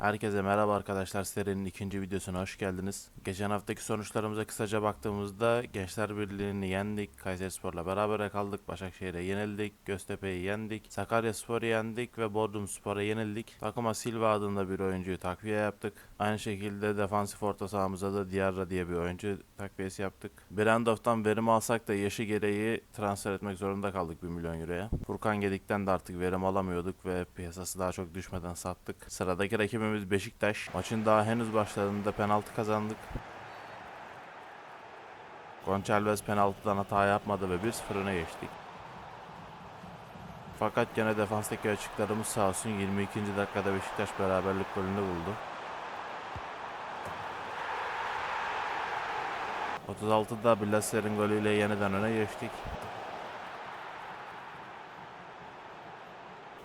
Herkese merhaba arkadaşlar. Serinin ikinci videosuna hoş geldiniz. Geçen haftaki sonuçlarımıza kısaca baktığımızda Gençler Birliği'ni yendik. Kayserispor'la beraber kaldık. Başakşehir'e yenildik. Göztepe'yi yendik. Sakaryaspor'u yendik ve Bodrumspor'a yenildik. Takıma Silva adında bir oyuncuyu takviye yaptık. Aynı şekilde defansif orta sahamıza da Diarra diye bir oyuncu takviyesi yaptık. Brandov'dan verim alsak da yaşı gereği transfer etmek zorunda kaldık 1 milyon euroya. Furkan Gedik'ten de artık verim alamıyorduk ve piyasası daha çok düşmeden sattık. Sıradaki rakibimiz Beşiktaş. Maçın daha henüz başladığında penaltı kazandık. Gonçalves penaltıdan hata yapmadı ve 1-0 öne geçtik. Fakat gene defanstaki açıklarımız sağ olsun 22. dakikada Beşiktaş beraberlik golünü buldu. 36'da Billasser'in golüyle yeniden öne geçtik.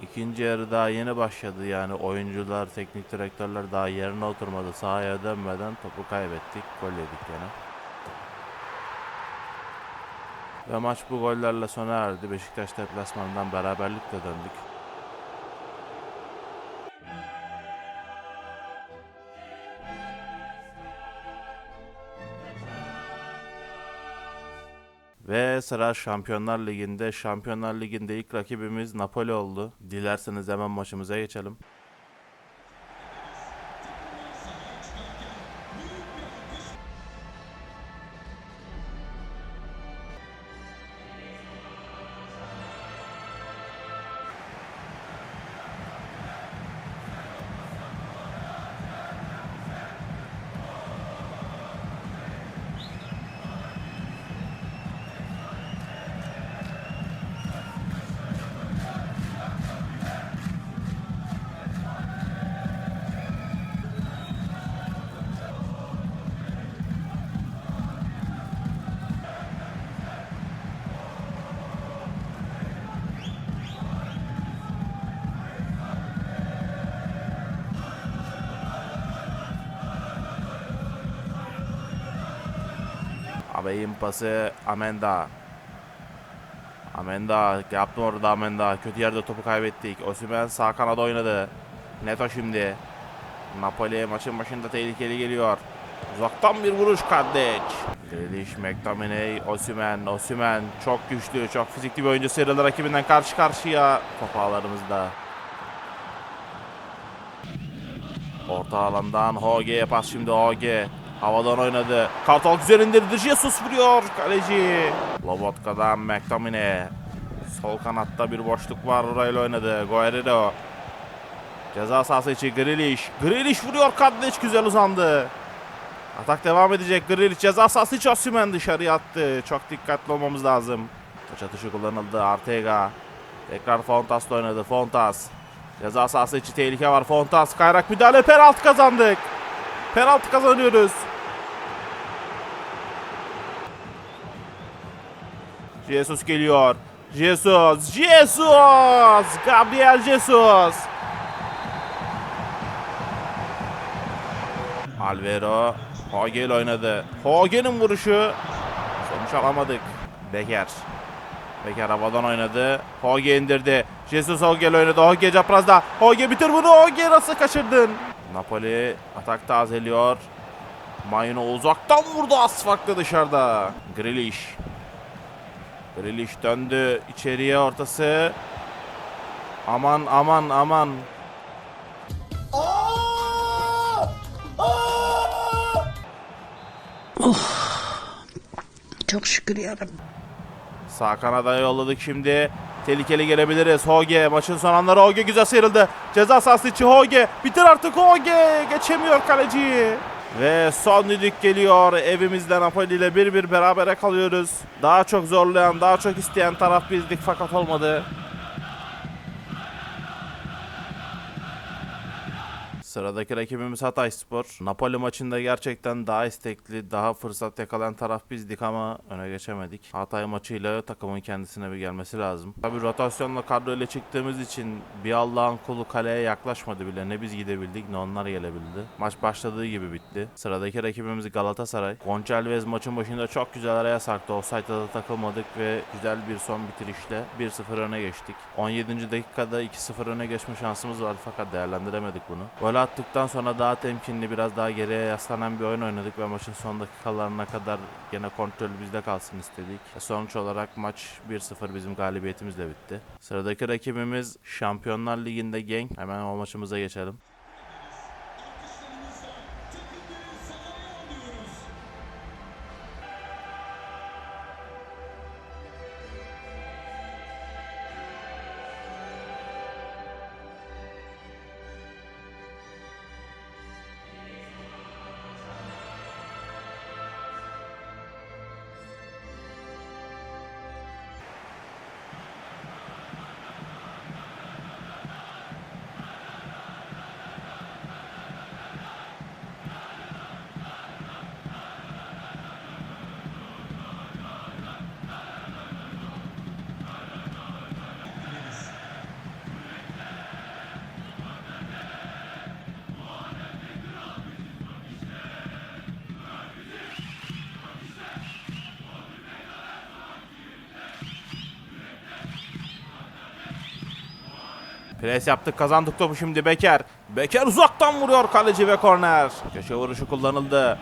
İkinci yarı daha yeni başladı yani oyuncular, teknik direktörler daha yerine oturmadı. Sahaya dönmeden topu kaybettik. Gol yedik gene. Ve maç bu gollerle sona erdi. Beşiktaş deplasmanından beraberlikle döndük. Ve sıra Şampiyonlar Ligi'nde. Şampiyonlar Ligi'nde ilk rakibimiz Napoli oldu. Dilerseniz hemen maçımıza geçelim. Abey'in pası Amenda. Amenda yaptı orada Amenda. Kötü yerde topu kaybettik. Osimhen sağ kanada oynadı. Neto şimdi. Napoli maçın başında tehlikeli geliyor. Uzaktan bir vuruş Kaddeç. Grealish, McTominay, Osimhen, Osimhen çok güçlü, çok fizikli bir oyuncu sıyrıldı rakibinden karşı karşıya. Top ağlarımızda. Orta alandan Hoge'ye pas şimdi Hoge. Havadan oynadı. Kartal güzel indirdi. Jesus vuruyor. Kaleci. Lobotka'dan McTominay. Sol kanatta bir boşluk var. Orayla oynadı. Guerrero. Ceza sahası içi Grealish. Grealish vuruyor. Kadleç güzel uzandı. Atak devam edecek. Grealish ceza sahası içi Osimhen dışarıya attı. Çok dikkatli olmamız lazım. Taç atışı kullanıldı. Artega. Tekrar Fontas'la oynadı. Fontas. Ceza sahası içi tehlike var. Fontas kayrak müdahale penaltı kazandık. Penaltı kazanıyoruz. Jesus geliyor. Jesus, Jesus, Gabriel Jesus. Alvaro Hoge ile oynadı. Hoge'nin vuruşu. Sonuç alamadık. Beker. Beker havadan oynadı. Hoge indirdi. Jesus Hoge oynadı. Hoge çaprazda. Hoge bitir bunu. Hoge nasıl kaçırdın? Napoli atak tazeliyor. Mayno uzaktan vurdu az farklı dışarıda. Grealish. Grealish döndü içeriye ortası. Aman aman aman. Çok şükür yarabbim. Sağ kanada yolladık şimdi. Tehlikeli gelebiliriz. Hoge maçın son anları Hoge güzel sıyrıldı. Ceza sahası içi Hoge. Bitir artık Hoge. Geçemiyor kaleciyi. Ve son düdük geliyor. Evimizde Napoli ile bir bir berabere kalıyoruz. Daha çok zorlayan, daha çok isteyen taraf bizdik fakat olmadı. Sıradaki rakibimiz Hatayspor. Napoli maçında gerçekten daha istekli, daha fırsat yakalayan taraf bizdik ama öne geçemedik. Hatay maçıyla takımın kendisine bir gelmesi lazım. Tabi rotasyonla kadro ile çıktığımız için bir Allah'ın kulu kaleye yaklaşmadı bile. Ne biz gidebildik ne onlar gelebildi. Maç başladığı gibi bitti. Sıradaki rakibimiz Galatasaray. Gonçalves maçın başında çok güzel araya sarktı. Offside'da da takılmadık ve güzel bir son bitirişle 1-0 öne geçtik. 17. dakikada 2-0 öne geçme şansımız vardı fakat değerlendiremedik bunu. Gol attıktan sonra daha temkinli, biraz daha geriye yaslanan bir oyun oynadık ve maçın son dakikalarına kadar gene kontrol bizde kalsın istedik. Sonuç olarak maç 1-0 bizim galibiyetimizle bitti. Sıradaki rakibimiz Şampiyonlar Ligi'nde Genk. Hemen o maçımıza geçelim. Pres yaptık kazandık topu şimdi Beker. Beker uzaktan vuruyor kaleci ve korner. Köşe vuruşu kullanıldı.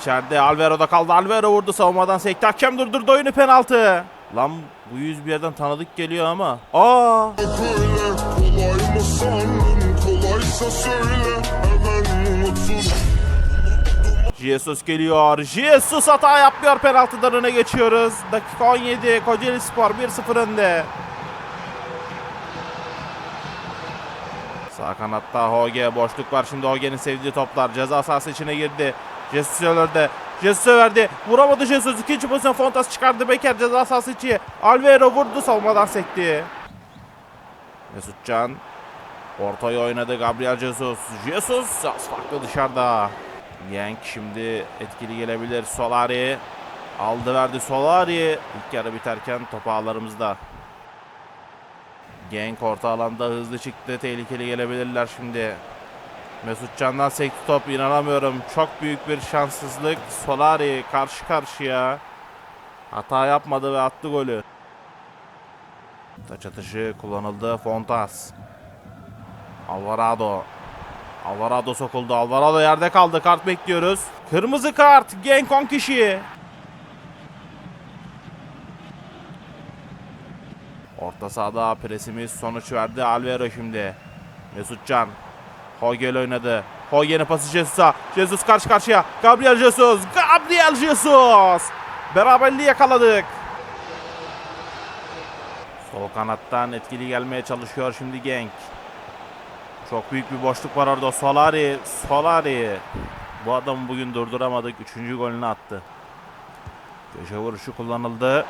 İçeride Alvaro'da kaldı. Alvaro vurdu savunmadan sekti. Hakem durdurdu oyunu penaltı. Lan bu yüz bir yerden tanıdık geliyor ama. Aa! Jesus geliyor. Jesus hata yapmıyor. Penaltıdan öne geçiyoruz. Dakika 17. Kocaeli Spor 1-0 önde. Sağ kanatta Hoge. Boşluk var şimdi Hoge'nin sevdiği toplar. Ceza sahası içine girdi. Jesus önerde. Jesus'a verdi. Vuramadı Jesus. İkinci pozisyon Fontas çıkardı. Beker ceza sahası içi. Alvaro vurdu. Savunmadan sekti. Mesutcan. Ortaya oynadı Gabriel Jesus. Jesus az farklı dışarıda. Yank şimdi etkili gelebilir. Solari aldı verdi Solari. İlk yarı biterken top ağlarımızda. Genk orta alanda hızlı çıktı. Tehlikeli gelebilirler şimdi. Mesut Can'dan sekti top inanamıyorum. Çok büyük bir şanssızlık. Solari karşı karşıya. Hata yapmadı ve attı golü. Taç atışı kullanıldı. Fontas. Alvarado. Alvarado sokuldu. Alvarado yerde kaldı. Kart bekliyoruz. Kırmızı kart. Genk 10 kişi. Orta sahada presimiz sonuç verdi. Alvaro şimdi. Mesutcan. Hogel oynadı. Hogel'in pası Jesus'a. Jesus karşı karşıya. Gabriel Jesus. Gabriel Jesus. Beraberliği yakaladık. Sol kanattan etkili gelmeye çalışıyor şimdi Genk. Çok büyük bir boşluk var orada. Solari. Solari. Bu adamı bugün durduramadık. Üçüncü golünü attı. Köşe vuruşu kullanıldı.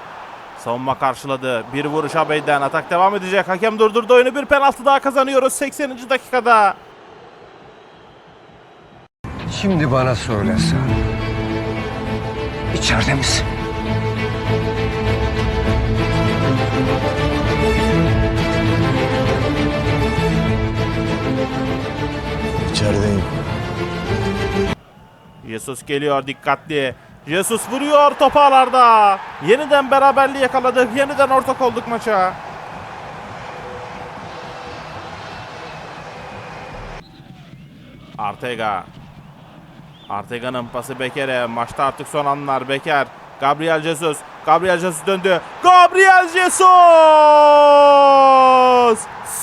Savunma karşıladı. Bir vuruş Abey'den. Atak devam edecek. Hakem durdurdu oyunu. Bir penaltı daha kazanıyoruz 80. dakikada. Şimdi bana söylesen. İçeride misin? İçerideyim Jesus geliyor dikkatli. Jesus vuruyor topu ağlarda. Yeniden beraberliği yakaladık. Yeniden ortak olduk maça. Artega. Artega'nın pası Beker'e. Maçta artık son anlar. Beker. Gabriel Jesus. Gabriel Jesus döndü. Gabriel Jesus!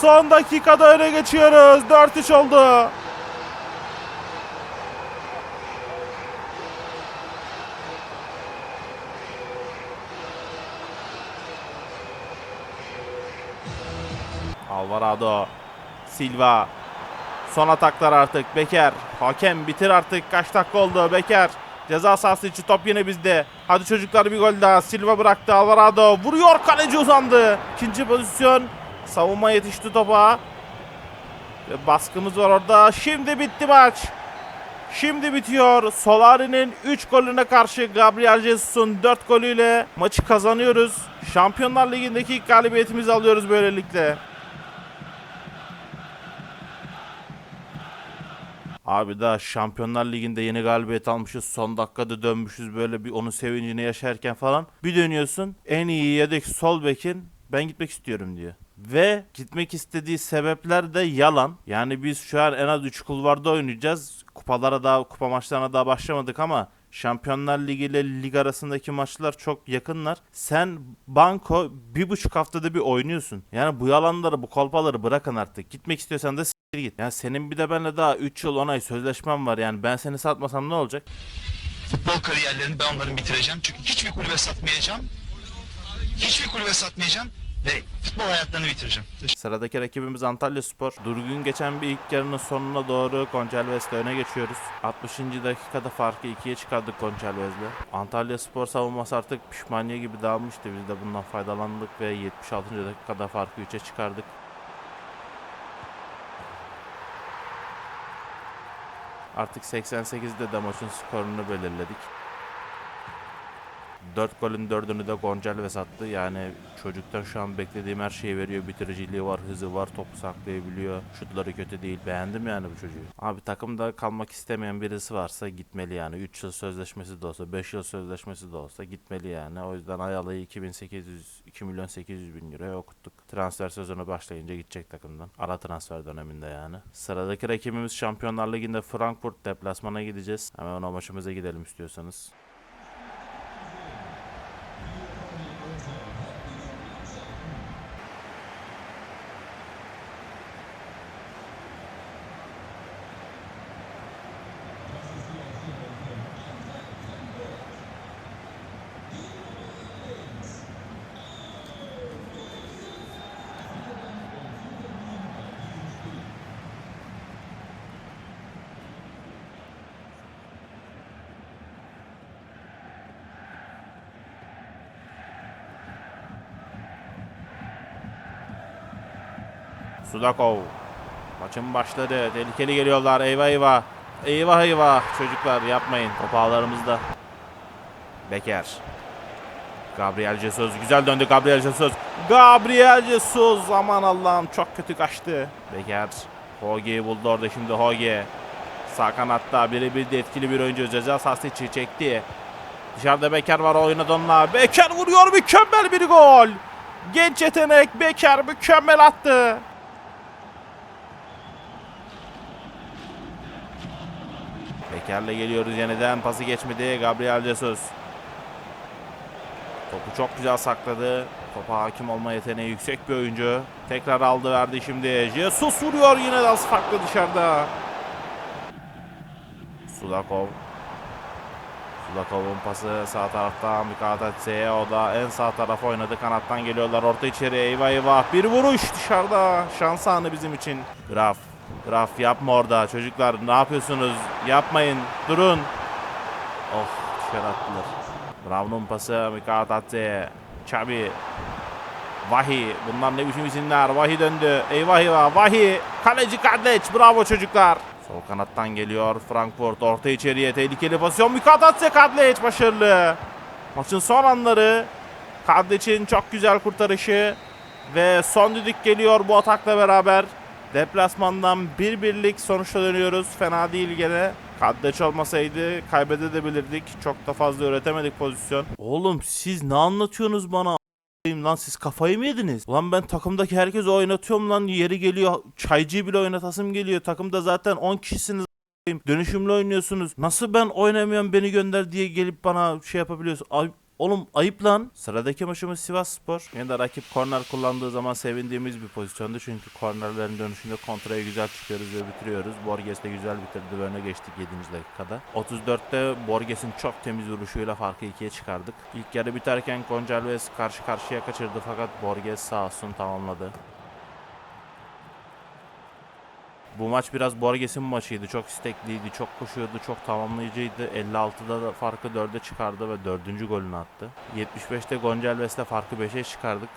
Son dakikada öne geçiyoruz. 4-3 oldu. Alvarado. Silva. Son ataklar artık. Beker. Hakem bitir artık. Kaç dakika oldu? Beker. Ceza sahası içi top yine bizde. Hadi çocuklar bir gol daha. Silva bıraktı. Alvarado. Vuruyor. Kaleci uzandı. İkinci pozisyon. Savunma yetişti topa. Ve baskımız var orada. Şimdi bitti maç. Şimdi bitiyor. Solari'nin 3 golüne karşı Gabriel Jesus'un 4 golüyle maçı kazanıyoruz. Şampiyonlar Ligi'ndeki ilk galibiyetimizi alıyoruz böylelikle. Abi daha Şampiyonlar Ligi'nde yeni galibiyet almışız. Son dakikada dönmüşüz böyle bir onun sevincini yaşarken falan. Bir dönüyorsun en iyi yedek sol bekin Ben gitmek istiyorum diyor. Ve gitmek istediği sebepler de yalan. Yani biz şu an en az 3 kulvarda oynayacağız. Kupalara daha kupa maçlarına daha başlamadık ama Şampiyonlar Ligi ile lig arasındaki maçlar çok yakınlar. Sen banko bir buçuk haftada bir oynuyorsun. Yani bu yalanları bu kolpaları bırakın artık. Gitmek istiyorsan da git. Yani senin bir de benimle daha 3 yıl 10 ay sözleşmem var. Yani ben seni satmasam ne olacak? futbol kariyerlerini ben onların bitireceğim. Çünkü hiçbir kulübe satmayacağım. Hiçbir kulübe satmayacağım ve futbol hayatlarını bitireceğim. Sıradaki rakibimiz Antalya Spor. Durgun geçen bir ilk yarının sonuna doğru Gonçalves'le öne geçiyoruz. 60. dakikada farkı ikiye çıkardık Gonçalves'le. Antalya Spor savunması artık pişmaniye gibi dağılmıştı. Biz de bundan faydalandık ve 76. dakikada farkı 3'e çıkardık. Artık 88'de de maçın skorunu belirledik. 4 golün 4'ünü de Gonçalves attı. Yani çocuktan şu an beklediğim her şeyi veriyor. Bitiriciliği var, hızı var, topu saklayabiliyor. Şutları kötü değil. Beğendim yani bu çocuğu. Abi takımda kalmak istemeyen birisi varsa gitmeli yani. 3 yıl sözleşmesi de olsa, 5 yıl sözleşmesi de olsa gitmeli yani. O yüzden Ayala'yı 2800, 2 milyon 800 bin euroya okuttuk. Transfer sezonu başlayınca gidecek takımdan. Ara transfer döneminde yani. Sıradaki rakibimiz Şampiyonlar Ligi'nde Frankfurt deplasmana gideceğiz. Hemen o maçımıza gidelim istiyorsanız. Sudakov. Maçın başladı. Tehlikeli geliyorlar. Eyvah eyvah. Eyvah eyvah. Çocuklar yapmayın. Top ağlarımızda. Beker. Gabriel Jesus. Güzel döndü Gabriel Jesus. Gabriel Jesus. Aman Allah'ım çok kötü kaçtı. Beker. Hoge'yi buldu orada şimdi Hoge. Sağ kanatta birebir de etkili bir oyuncu. Ceza sahası içi çekti. Dışarıda Beker var oynadı onunla. Beker vuruyor mükemmel bir gol. Genç yetenek Beker mükemmel attı. Beker'le geliyoruz yeniden. Pası geçmedi. Gabriel Jesus. Topu çok güzel sakladı. Topa hakim olma yeteneği yüksek bir oyuncu. Tekrar aldı verdi şimdi. Jesus vuruyor yine de az farklı dışarıda. Sudakov. Sudakov'un pası sağ taraftan Mikatatse'ye. O da en sağ tarafa oynadı. Kanattan geliyorlar orta içeri. Eyvah eyvah. Bir vuruş dışarıda. Şans anı bizim için. Graf. Graf yapma orada. Çocuklar ne yapıyorsunuz? Yapmayın. Durun. Oh dışarı attılar. Brown'un pası Mikatatse'ye. Çabi. Vahi. Bunlar ne biçim isimler. Vahi döndü. Eyvah eyvah. Vahi. Kaleci Kadleç. Bravo çocuklar. Sol kanattan geliyor Frankfurt. Orta içeriye tehlikeli pozisyon. Mikatatse Kadleç başarılı. Maçın son anları. Kadleç'in çok güzel kurtarışı. Ve son düdük geliyor bu atakla beraber. Deplasmandan bir birlik sonuçla dönüyoruz. Fena değil gene. Kaddeç olmasaydı kaybedebilirdik. Çok da fazla üretemedik pozisyon. Oğlum siz ne anlatıyorsunuz bana? Lan siz kafayı mı yediniz? Ulan ben takımdaki herkesi oynatıyorum lan yeri geliyor. Çaycıyı bile oynatasım geliyor. Takımda zaten 10 kişisiniz. Dönüşümlü oynuyorsunuz. Nasıl ben oynamıyorum beni gönder diye gelip bana şey yapabiliyorsun. Ay, Oğlum ayıp lan. Sıradaki maçımız Sivas Spor. Yine de rakip korner kullandığı zaman sevindiğimiz bir pozisyondu. Çünkü kornerlerin dönüşünde kontraya güzel çıkıyoruz ve bitiriyoruz. Borges de güzel bitirdi ve geçtik 7. dakikada. 34'te Borges'in çok temiz vuruşuyla farkı ikiye çıkardık. İlk yarı biterken Gonçalves karşı karşıya kaçırdı fakat Borges sağ olsun tamamladı. Bu maç biraz Borges'in maçıydı. Çok istekliydi, çok koşuyordu, çok tamamlayıcıydı. 56'da da farkı 4'e çıkardı ve 4. golünü attı. 75'te Gonçalves'le farkı 5'e çıkardık.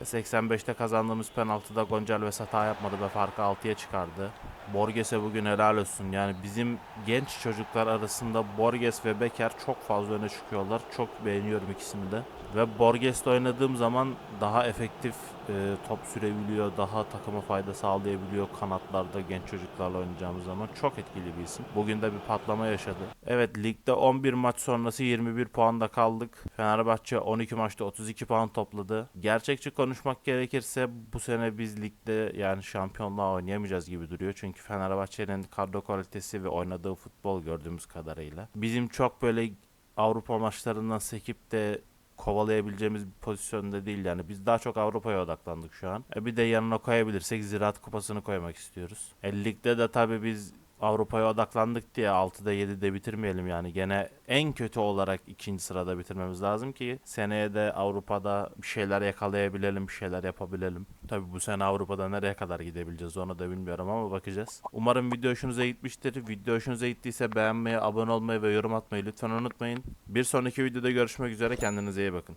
Ve 85'te kazandığımız penaltıda Gonçalves hata yapmadı ve farkı 6'ya çıkardı. Borges'e bugün helal olsun. Yani bizim genç çocuklar arasında Borges ve Beker çok fazla öne çıkıyorlar. Çok beğeniyorum ikisini de. Ve Borges'le oynadığım zaman daha efektif e, top sürebiliyor, daha takıma fayda sağlayabiliyor kanatlarda genç çocuklarla oynayacağımız zaman. Çok etkili bir isim. Bugün de bir patlama yaşadı. Evet ligde 11 maç sonrası 21 puanda kaldık. Fenerbahçe 12 maçta 32 puan topladı. Gerçekçi konuşmak gerekirse bu sene biz ligde yani şampiyonluğa oynayamayacağız gibi duruyor. Çünkü Fenerbahçe'nin kadro kalitesi ve oynadığı futbol gördüğümüz kadarıyla. Bizim çok böyle Avrupa maçlarından sekip de kovalayabileceğimiz bir pozisyonda değil yani. Biz daha çok Avrupa'ya odaklandık şu an. E bir de yanına koyabilirsek Ziraat Kupası'nı koymak istiyoruz. E ligde de tabii biz Avrupa'ya odaklandık diye 6'da 7'de bitirmeyelim yani. Gene en kötü olarak ikinci sırada bitirmemiz lazım ki seneye de Avrupa'da bir şeyler yakalayabilelim, bir şeyler yapabilelim. Tabii bu sene Avrupa'da nereye kadar gidebileceğiz onu da bilmiyorum ama bakacağız. Umarım video hoşunuza gitmiştir. Video hoşunuza gittiyse beğenmeyi, abone olmayı ve yorum atmayı lütfen unutmayın. Bir sonraki videoda görüşmek üzere. Kendinize iyi bakın.